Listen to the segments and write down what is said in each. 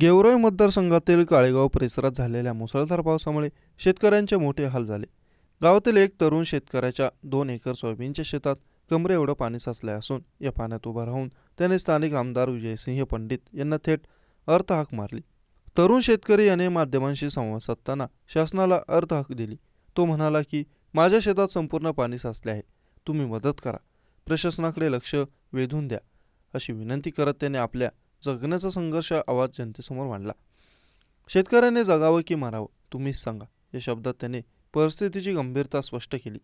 गेवराई मतदारसंघातील काळेगाव परिसरात झालेल्या मुसळधार पावसामुळे शेतकऱ्यांचे मोठे हाल झाले. गावातील एक तरुण शेतकऱ्याच्या दोन एकर सोयाबीनच्या शेतात कमरे एवढं पाणी साचले असून या पाण्यात उभा राहून त्याने स्थानिक आमदार विजयसिंह पंडित यांना थेट अर्थहाक मारली. तरुण शेतकरी याने माध्यमांशी संवाद साधताना शासनाला अर्थहाक दिली. तो म्हणाला की माझ्या शेतात संपूर्ण पाणी साचले आहे. तुम्ही मदत करा. प्रशासनाकडे लक्ष वेधून द्या. अशी विनंती करत त्याने आपल्या जगण्याचा संघर्ष आवाज जनतेसमोर मांडला. शेतकऱ्याने जगावं की मारावं तुम्हीच सांगा या शब्दात त्याने परिस्थितीची गंभीरता स्पष्ट केली.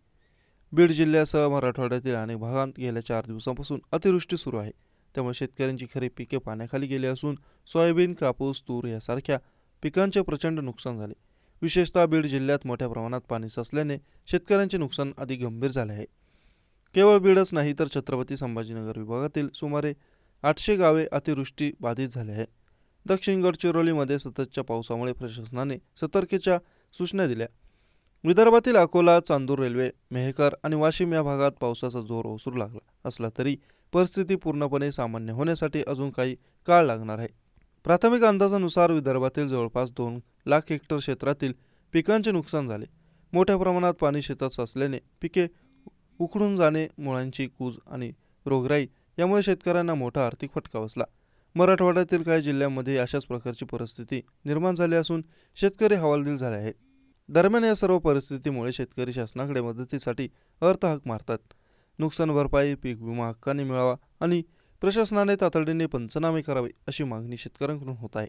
बीड जिल्ह्यासह मराठवाड्यातील अनेक भागात गेल्या चार दिवसांपासून अतिवृष्टी सुरू आहे. त्यामुळे शेतकऱ्यांची खरी पिके पाण्याखाली गेली असून सोयाबीन कापूस तूर यासारख्या पिकांचे प्रचंड नुकसान झाले. विशेषतः बीड जिल्ह्यात मोठ्या प्रमाणात पाणी साचल्याने शेतकऱ्यांचे नुकसान अधिक गंभीर झाले आहे. केवळ बीडच नाही तर छत्रपती संभाजीनगर विभागातील सुमारे आठशे गावे अतिवृष्टी बाधित झाले आहे. दक्षिण गडचिरोलीमध्ये सततच्या पावसामुळे प्रशासनाने सतर्कतेच्या सूचना दिल्या. विदर्भातील अकोला चांदूर रेल्वे मेहकर आणि वाशिम या भागात पावसाचा जोर ओसरू लागला असला तरी परिस्थिती पूर्णपणे सामान्य होण्यासाठी अजून काही काळ लागणार आहे. प्राथमिक अंदाजानुसार विदर्भातील जवळपास दोन लाख हेक्टर क्षेत्रातील पिकांचे नुकसान झाले. मोठ्या प्रमाणात पाणी शेतात साचल्याने पिके उखडून जाणे मुळांची कूज आणि रोगराई यामुळे शेतकऱ्यांना मोठा आर्थिक फटका बसला. मराठवाड्यातील काही जिल्ह्यांमध्ये अशाच प्रकारची परिस्थिती निर्माण झाली असून शेतकरी हवालदिल झाले आहेत. दरम्यान या सर्व परिस्थितीमुळे शेतकरी शासनाकडे मदतीसाठी अर्थहाक मारतात. नुकसान भरपाई पीक विमा हक्काने मिळावा आणि प्रशासनाने तातडीने पंचनामे करावे अशी मागणी शेतकऱ्यांकडून होत आहे.